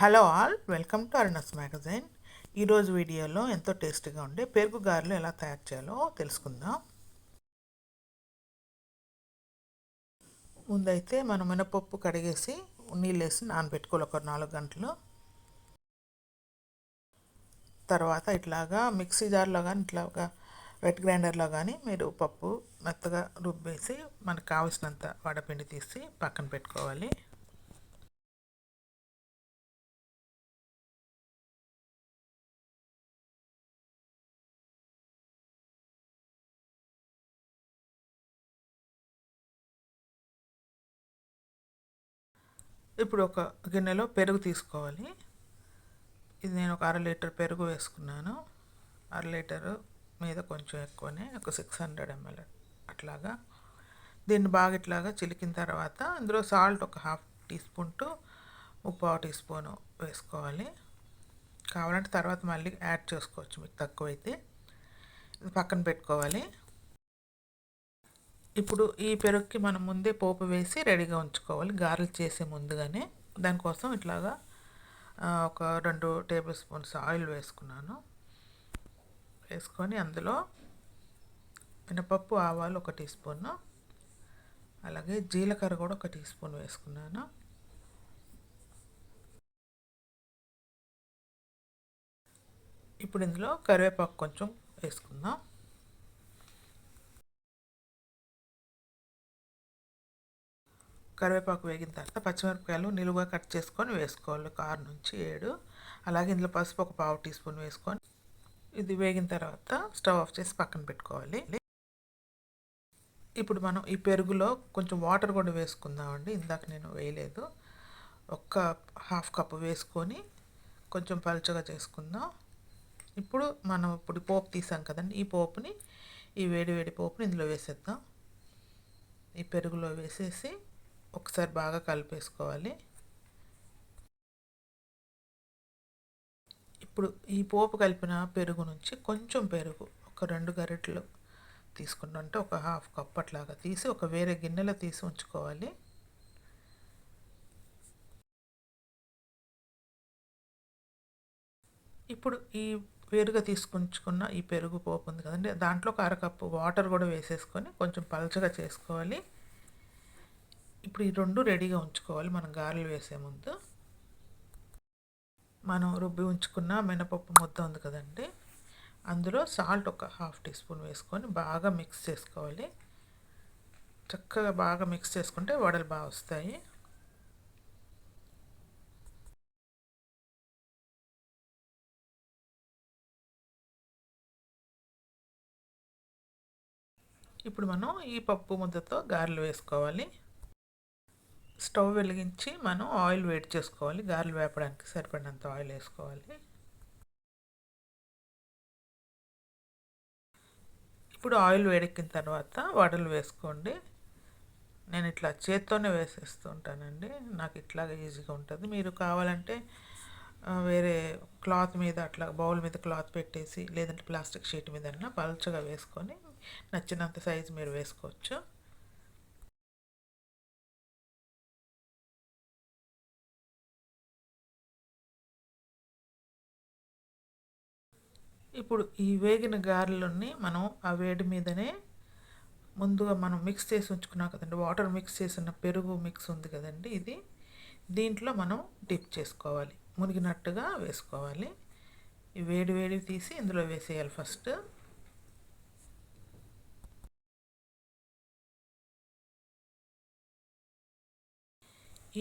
Hello all welcome to Aruna's magazine. ఈరోజు వీడియోలో ఎంతో టేస్టీగా ఉండే పెరుగు గారెలు ఎలా తయారు చేయాలో తెలుసుకుందాం. ముందైతే మనం మినపప్పు కడిగేసి నీళ్ళు వేసి నానబెట్టుకోవాలి ఒక నాలుగు గంటలు. తర్వాత ఇట్లాగా మిక్సీ జార్లో కానీ ఇట్లాగా వెట్ గ్రైండర్లో కానీ మీరు పప్పు మెత్తగా రుబ్బేసి మనకు కావాల్సినంత వడపిండి తీసి పక్కన పెట్టుకోవాలి. ఇప్పుడు ఒక గిన్నెలో పెరుగు తీసుకోవాలి. ఇది నేను ఒక అర లీటర్ పెరుగు వేసుకున్నాను. అర లీటరు మీద కొంచెం ఎక్కువనే ఒక సిక్స్ హండ్రెడ్ ఎంఎల్ అట్లాగా. దీన్ని బాగా ఇట్లాగా చిలికిన తర్వాత ఇందులో సాల్ట్ ఒక హాఫ్ టీ స్పూన్ టు ముప్పావు టీ స్పూన్ వేసుకోవాలి. కావాలంటే తర్వాత మళ్ళీ యాడ్ చేసుకోవచ్చు మీకు తక్కువైతే. ఇది పక్కన పెట్టుకోవాలి. ఇప్పుడు ఈ పెరుగుకి మనం ముందే పోపు వేసి రెడీగా ఉంచుకోవాలి. గారెలు చేసే ముందుగానే దానికోసం ఇట్లాగా ఒక రెండు టేబుల్ స్పూన్స్ ఆయిల్ వేసుకున్నాను. వేసుకొని అందులో మినపప్పు ఆవాలు ఒక టీ స్పూన్ అలాగే జీలకర్ర కూడా ఒక టీ స్పూన్ వేసుకున్నాను. ఇప్పుడు ఇందులో కరివేపాకు కొంచెం వేసుకుందాం. కరివేపాకు వేగిన తర్వాత పచ్చిమిరపకాయలు నిలువుగా కట్ చేసుకొని వేసుకోవాలి. కారు నుంచి ఏడు. అలాగే ఇందులో పసుపు ఒక పావు టీ స్పూన్ వేసుకొని ఇది వేగిన తర్వాత స్టవ్ ఆఫ్ చేసి పక్కన పెట్టుకోవాలి. ఇప్పుడు మనం ఈ పెరుగులో కొంచెం వాటర్ కూడా వేసుకుందామండి. ఇందాక నేను వేయలేదు. ఒక్క హాఫ్ కప్ వేసుకొని కొంచెం పలుచగా చేసుకుందాం. ఇప్పుడు మనం ఇప్పుడు పోపు తీసాం కదండి. ఈ పోపుని ఈ వేడి వేడి పోపుని ఇందులో వేసేద్దాం. ఈ పెరుగులో వేసేసి ఒకసారి బాగా కలిపేసుకోవాలి. ఇప్పుడు ఈ పోపు కలిపిన పెరుగు నుంచి కొంచెం పెరుగు ఒక రెండు గరిటెలు తీసుకుంటుంటే ఒక హాఫ్ కప్ అట్లాగా తీసి ఒక వేరే గిన్నెలో తీసి ఉంచుకోవాలి. ఇప్పుడు ఈ వేరుగా తీసుకుంచుకున్న ఈ పెరుగు పోపు ఉంది కదండి దాంట్లో ఒక అరకప్పు వాటర్ కూడా వేసేసుకొని కొంచెం పలచగా చేసుకోవాలి. ఇప్పుడు ఈ రెండు రెడీగా ఉంచుకోవాలి. మనం గారెలు వేసే ముందు. మనం రుబ్బి ఉంచుకున్న మినపప్పు ముద్ద ఉంది కదండి. అందులో సాల్ట్ ఒక హాఫ్ టీ స్పూన్ వేసుకొని బాగా మిక్స్ చేసుకోవాలి. చక్కగా బాగా మిక్స్ చేసుకుంటే వడలు బాగా వస్తాయి. ఇప్పుడు మనం ఈ పప్పు ముద్దతో గారెలు వేసుకోవాలి. స్టవ్ వెలిగించి మనం ఆయిల్ వేడి చేసుకోవాలి. గారెలు వేపడానికి సరిపడినంత ఆయిల్ వేసుకోవాలి. ఇప్పుడు ఆయిల్ వేడెక్కిన తర్వాత వడలు వేసుకోండి. నేను ఇట్లా చేత్తోనే వేసేస్తూ ఉంటానండి. నాకు ఇట్లాగా ఈజీగా ఉంటుంది. మీరు కావాలంటే వేరే క్లాత్ మీద అట్లా బౌల్ మీద క్లాత్ పెట్టేసి లేదంటే ప్లాస్టిక్ షీట్ మీద పలచగా వేసుకొని నచ్చినంత సైజు మీరు వేసుకోవచ్చు. ఇప్పుడు ఈ వేగిన గారెలని మనం ఆ వేడి మీదనే ముందుగా మనం మిక్స్ చేసి ఉంచుకున్నాం కదండి. వాటర్ మిక్స్ చేసిన పెరుగు మిక్స్ ఉంది కదండి ఇది. దీంట్లో మనం డిప్ చేసుకోవాలి. మునిగినట్టుగా వేసుకోవాలి. ఈ వేడి వేడి తీసి ఇందులో వేసేయాలి ఫస్ట్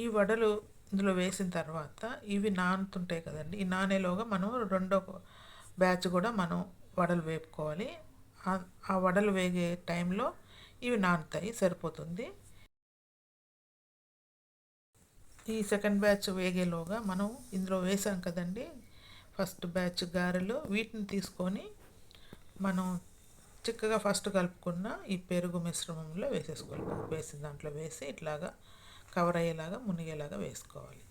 ఈ వడలు ఇందులో వేసిన తర్వాత ఇవి నానుతుంటాయి కదండి. ఈ నానేలోగా మనం రెండో బ్యాచ్ కూడా మనం వడలు వేపుకోవాలి. ఆ వడలు వేగే టైంలో ఇవి నానుతాయి సరిపోతుంది. ఈ సెకండ్ బ్యాచ్ వేగేలోగా మనం ఇందులో వేసాం కదండి. ఫస్ట్ బ్యాచ్ గారెలు వీటిని తీసుకొని మనం చిక్కగా ఫస్ట్ కలుపుకున్న ఈ పెరుగు మిశ్రమంలో వేసేసుకోవాలి. వేసిన దాంట్లో వేసి ఇట్లాగా కవర్ అయ్యేలాగా మునిగేలాగా వేసుకోవాలి.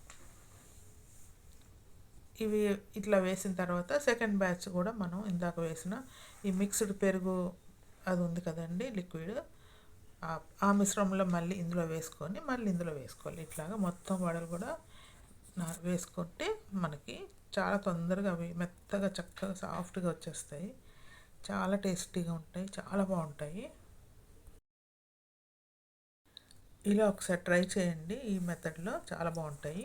ఇవి ఇట్లా వేసిన తర్వాత సెకండ్ బ్యాచ్ కూడా మనం ఇందాక వేసిన ఈ మిక్స్డ్ పెరుగు అది ఉంది కదండి లిక్విడ్ ఆ మిశ్రమంలో మళ్ళీ ఇందులో వేసుకొని మళ్ళీ ఇందులో వేసుకోవాలి. ఇట్లాగా మొత్తం వడలు కూడా వేసుకుంటే మనకి చాలా తొందరగా అవి మెత్తగా చక్కగా సాఫ్ట్గా వచ్చేస్తాయి. చాలా టేస్టీగా ఉంటాయి చాలా బాగుంటాయి. ఇలా ఒకసారి ట్రై చేయండి. ఈ మెథడ్లో చాలా బాగుంటాయి.